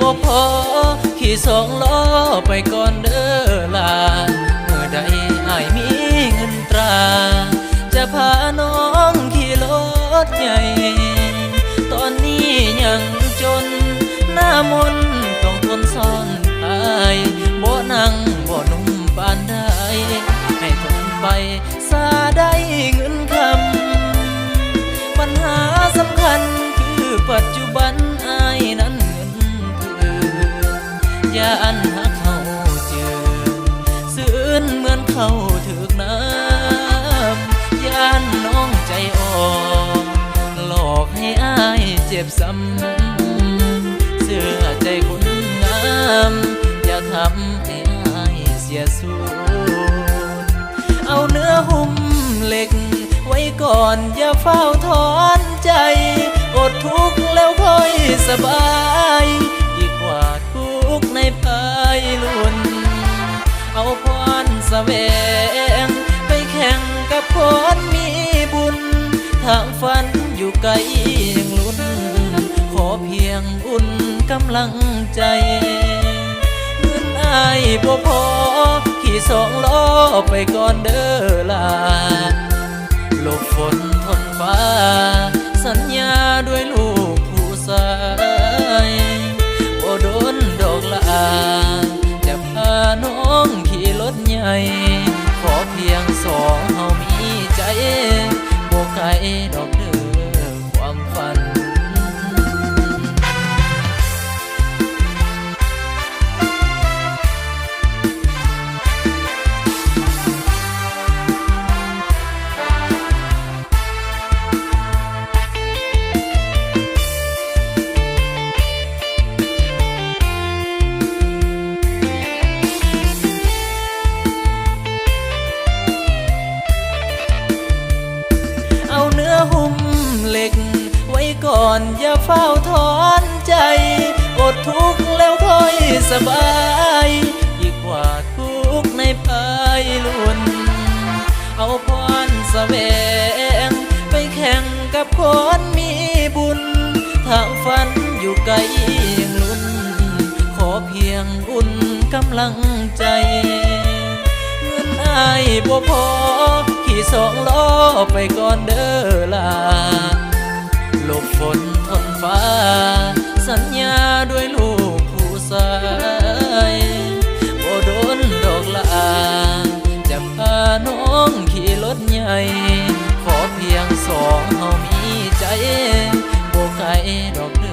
บ่พอขี่สองล้อไปก่อนเด้อลาเมื่อใดอายมีเงินตรา จะพาน้องขี่รถใหญ่ ตอนนี้ยังจน หน้ามนต้องทนซ่อนอาย เหมือนเขาถึกน้ำยานน้องใจอ่อนหลอกให้อายเจ็บซ้ำเสื้อใจคนงามอย่าทำให้อายเสียสูญเอาเนื้อหุ้มเหล็ก ไว้ก่อนอย่าเฝ้าถอนใจ อดทุกข์แล้วค่อยสบาย สวง ไปแข่งกับคนมีบุญ ทางฝันอยู่ไกลยังลุ้น ขอเพียงอุ่นกำลังใจเงินอายบ่พอ ขี่สองล้อไปก่อนเด้อลาหลบฝนทนฟ้า สัญญาด้วยลู อนอย่าเฝ้าถอนใจ อดทุกข์แล้วค่อยสบายดีกว่าทุกข์ในภายลุนเอาพรแสวง ไปแข่งกับคนมีบุญ ทางฝันอยู่ไกลยังลุ้น ขอเพียงอุ่นกำลังใจเงินอายบ่พอขี่สองล้อไปก่อนเด้อลา ลบฝนทนฟ้า สัญญาด้วยลูกผู้ชายบ่โดนดอกลาจะพาน้องขี่รถใหญ่ ขอเพียงสองเฮามีใจบ่ไกลดอก